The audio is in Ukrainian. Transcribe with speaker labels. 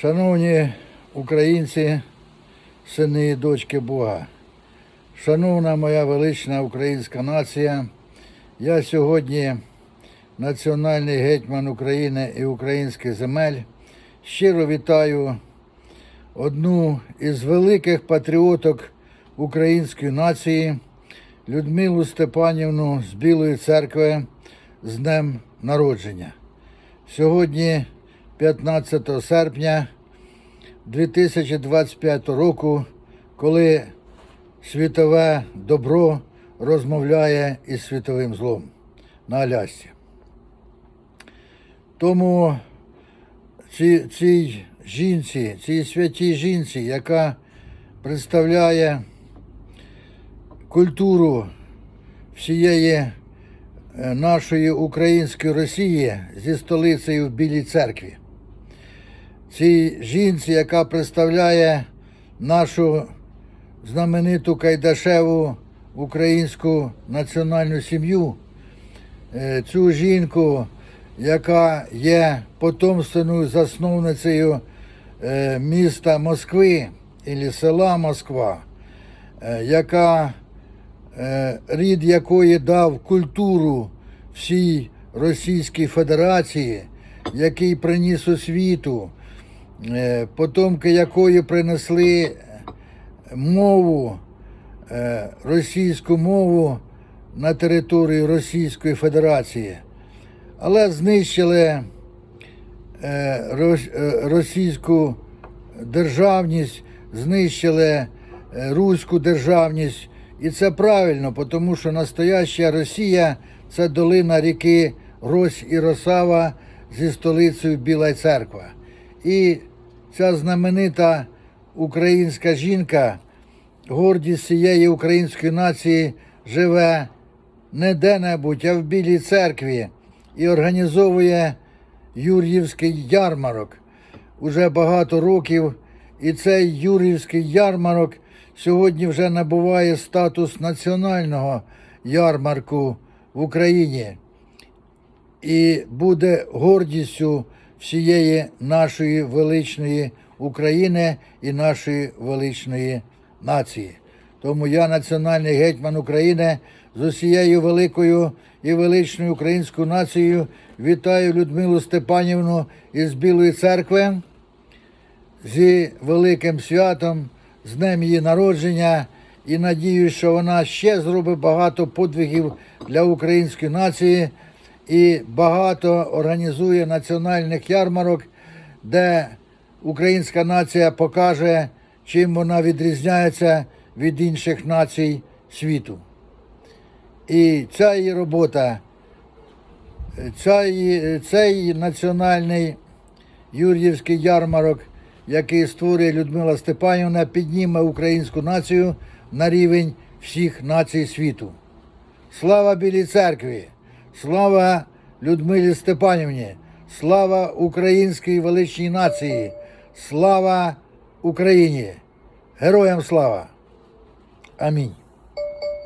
Speaker 1: Шановні українці, сини і дочки Бога, шановна моя велична українська нація, я сьогодні національний гетьман України і українських земель. Щиро вітаю одну із великих патріоток української нації Людмилу Степанівну з Білої церкви з Днем Народження. Сьогодні, 15 серпня 2025 року, коли світове добро розмовляє із світовим злом на Алясці. Тому ці, цій жінці, цій святій жінці, яка представляє культуру всієї е, нашої української Росії зі столицею в Білій церкві. Цій жінці, яка представляє нашу знамениту Кайдашеву українську національну сім'ю, е, цю жінку, яка є потомственною засновницею е, міста Москви і села Москва, е, яка рід якої дав культуру всій Російській Федерації, який приніс освіту, е, потомки якої принесли мову, е, російську мову на територію Російської Федерації, але знищили е, рос- е, російську державність, знищили е, руську державність. І це правильно, тому що настояща Росія це долина ріки Рось і Росава зі столицею Біла Церква. І ця знаменита українська жінка, гордість цієї української нації, живе не де-небудь, а в Білій церкві і організовує Юр'ївський ярмарок уже багато років. І цей Юр'ївський ярмарок сьогодні вже набуває статус національного ярмарку в Україні і буде гордістю всієї нашої величної України і нашої величної нації. Тому я, національний гетьман України, з усією великою і величною українською нацією вітаю Людмилу Степанівну із Білої церкви зі великим святом, з днем її народження і надію, що вона ще зробить багато подвигів для української нації і багато організує національних ярмарок, де українська нація покаже, чим вона відрізняється від інших націй світу. І ця її робота, ця цей національний Юр'ївський ярмарок, який створює Людмила Степанівна, підніме українську націю на рівень всіх націй світу. Слава Білій церкві! Слава Людмилі Степанівні! Слава українській величній нації! Слава Україні! Героям слава! Амінь.